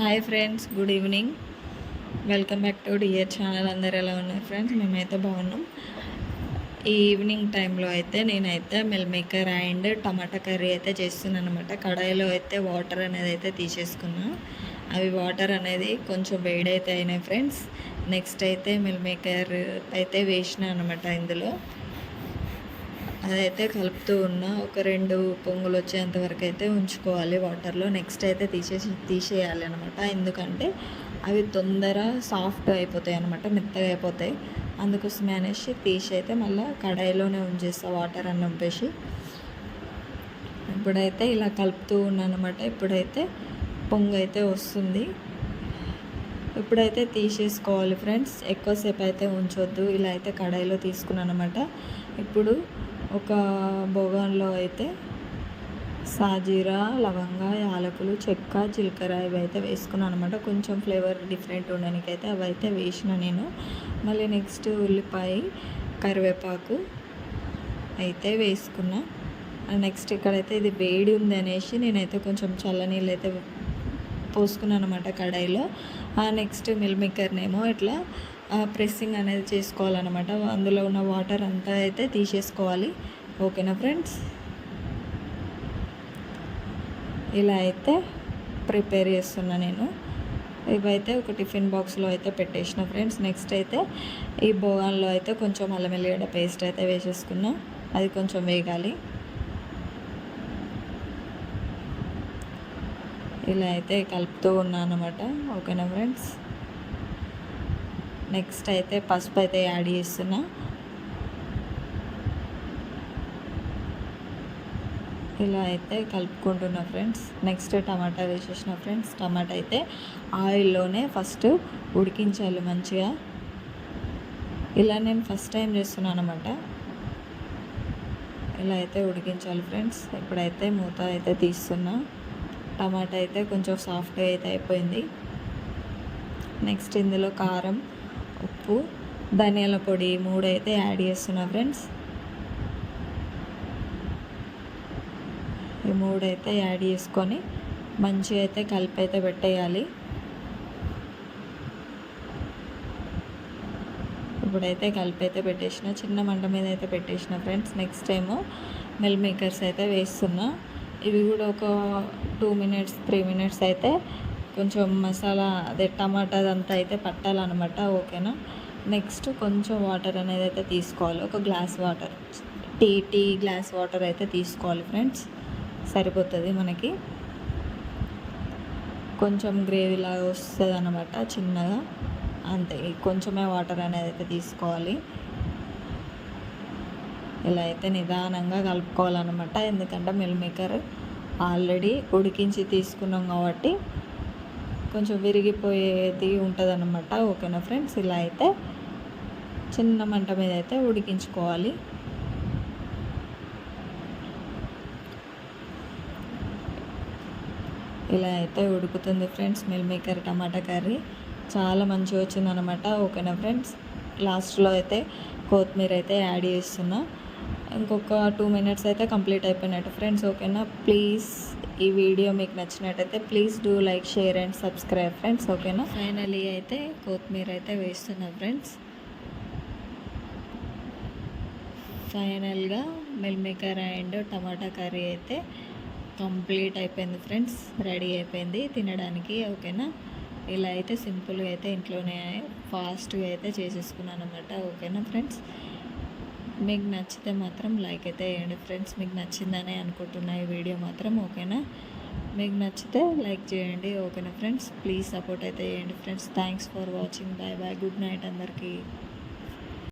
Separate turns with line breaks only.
Hi friends good evening welcome back to dear channel అందరు ఎలా ఉన్నారు ఫ్రెండ్స్ మేమైతే బాగున్నాం. ఈ ఈవినింగ్ టైంలో అయితే నేనైతే meal maker and tomato curry అయితే చేస్తున్నాను అనమాట కడాయిలో అయితే వాటర్ అనేది అయితే తీసేసుకున్నా. అవి వాటర్ అనేది కొంచెం వేడైతే అయినాయి ఫ్రెండ్స్ నెక్స్ట్ అయితే మిల్ మేకర్ అయితే వేసిన అనమాట ఇందులో. అదైతే కలుపుతూ ఉన్న ఒక రెండు పొంగులు వచ్చేంత వరకు అయితే ఉంచుకోవాలి వాటర్లో. నెక్స్ట్ అయితే తీసేసి తీసేయాలి అనమాట ఎందుకంటే అవి తొందర సాఫ్ట్ అయిపోతాయి అనమాట మెత్తగా అయిపోతాయి. అందుకోసమే అనేసి తీసి అయితే మళ్ళీ కడాయిలోనే ఉంచేస్తా వాటర్ అని ఉంపేసి. ఇప్పుడైతే ఇలా కలుపుతూ ఉన్నాను అనమాట ఇప్పుడైతే పొంగు అయితే వస్తుంది. ఇప్పుడైతే తీసేసుకోవాలి ఫ్రెండ్స్. ఎక్కువసేపు అయితే ఉంచొద్దు. ఇలా అయితే కడాయిలో తీసుకున్నాను అనమాట ఇప్పుడు ఒక బొగాన్లో అయితే సాజీరా లవంగ యాలకులు చెక్క జీలకర్ర ఇవి అయితే వేసుకున్నాను అనమాట కొంచెం ఫ్లేవర్ డిఫరెంట్ ఉండడానికి అయితే అవి అయితే వేసిన నేను. మళ్ళీ నెక్స్ట్ ఉల్లిపాయ కరివేపాకు అయితే వేసుకున్నా. నెక్స్ట్ ఇక్కడైతే ఇది వేడి ఉంది అనేసి నేనైతే కొంచెం చల్లనీళ్ళు అయితే పోసుకున్నాను అనమాట కడాయిలో. నెక్స్ట్ మిల్ మేకర్నేమో ఇట్లా ప్రెస్సింగ్ అనేది చేసుకోవాలన్నమాట. అందులో ఉన్న వాటర్ అంతా అయితే తీసేసుకోవాలి. ఓకేనా ఫ్రెండ్స్ ఇలా అయితే ప్రిపేర్ చేస్తున్నా నేను. ఇవైతే ఒక టిఫిన్ బాక్స్లో అయితే పెట్టేసిన ఫ్రెండ్స్ నెక్స్ట్ అయితే ఈ బోగాన్లో అయితే కొంచెం అల్లం ఎల్లిగడ్డ పేస్ట్ అయితే వేసేసుకున్నా. అది కొంచెం వేగాలి. ఇలా అయితే కలుపుతూ ఉన్నాను అనమాట ఓకేనా ఫ్రెండ్స్ నెక్స్ట్ అయితే పసుపు అయితే యాడ్ చేస్తున్నా. ఇలా అయితే కలుపుకుంటున్నా ఫ్రెండ్స్. నెక్స్ట్ టమాటా వేసేసిన ఫ్రెండ్స్. టమాటా అయితే ఆయిల్లోనే ఫస్ట్ ఉడికించాలి మంచిగా. ఇలా నేను ఫస్ట్ టైం చేస్తున్నాను అనమాట ఇలా అయితే ఉడికించాలి ఫ్రెండ్స్. ఇప్పుడైతే మూత అయితే తీస్తున్నా. టమాటా అయితే కొంచెం సాఫ్ట్గా అయితే అయిపోయింది. నెక్స్ట్ ఇందులో కారం. ఉప్పు ధనియాల పొడి మూడు అయితే యాడ్ చేస్తున్నా ఫ్రెండ్స్. ఈ మూడు అయితే యాడ్ చేసుకొని మంచిగా అయితే కలిపి అయితే పెట్టేయాలి. ఇప్పుడైతే కలిపి అయితే పెట్టేసిన చిన్న మంట మీద అయితే పెట్టేసిన friends. Next time meal makers అయితే వేస్తున్నా. ఇవి కూడా ఒక టూ మినిట్స్ త్రీ మినిట్స్ అయితే కొంచెం మసాలా అదే టమాటా అదంతా అయితే పట్టాలన్నమాట ఓకేనా? నెక్స్ట్ కొంచెం వాటర్ అనేది అయితే తీసుకోవాలి ఒక glass water. Tea tea glass water అయితే తీసుకోవాలి ఫ్రెండ్స్. సరిపోతుంది మనకి. కొంచెం గ్రేవీలాగా వస్తుంది అనమాట చిన్నగా. అంతే కొంచెమే వాటర్ అనేది అయితే తీసుకోవాలి. ఇలా అయితే నిదానంగా కలుపుకోవాలన్నమాట ఎందుకంటే మిల్ మేకర్ ఆల్రెడీ ఉడికించి తీసుకున్నాం కాబట్టి కొంచెం విరిగిపోయేది ఉంటుంది అనమాట ఓకేనా ఫ్రెండ్స్? ఇలా అయితే చిన్న మంట మీద అయితే ఉడికించుకోవాలి. ఇలా అయితే ఉడుకుతుంది friends meal maker tomato curry. చాలా మంచిగా వచ్చిందనమాట ఓకేనా ఫ్రెండ్స్? లాస్ట్లో అయితే కొత్తిమీర అయితే యాడ్ చేస్తున్నా. ఇంకొక టూ మినిట్స్ అయితే కంప్లీట్ అయిపోయినట్టు ఫ్రెండ్స్. ఓకేనా? ప్లీజ్ ఈ వీడియో మీకు నచ్చినట్టయితే please do like share and subscribe friends ఓకేనా? ఫైనలీ అయితే కొత్తిమీర అయితే వేస్తున్నా ఫ్రెండ్స్. ఫైనల్గా meal maker and tomato curry అయితే కంప్లీట్ అయిపోయింది ఫ్రెండ్స్ రెడీ అయిపోయింది తినడానికి ఓకేనా? ఇలా అయితే సింపుల్గా అయితే ఇంట్లోనే ఫాస్ట్గా అయితే చేసేసుకున్నాను అనమాట ఓకేనా ఫ్రెండ్స్? మీకు నచ్చితే మాత్రం లైక్ అయితే వేయండి ఫ్రెండ్స్. మీకు నచ్చిందని అనుకుంటున్నా ఈ వీడియో మాత్రం ఓకేనా? మీకు నచ్చితే లైక్ చేయండి ఓకేనా ఫ్రెండ్స్? ప్లీజ్ సపోర్ట్ అయితే చేయండి friends. Thanks for watching. Bye bye. Good night అందరికీ.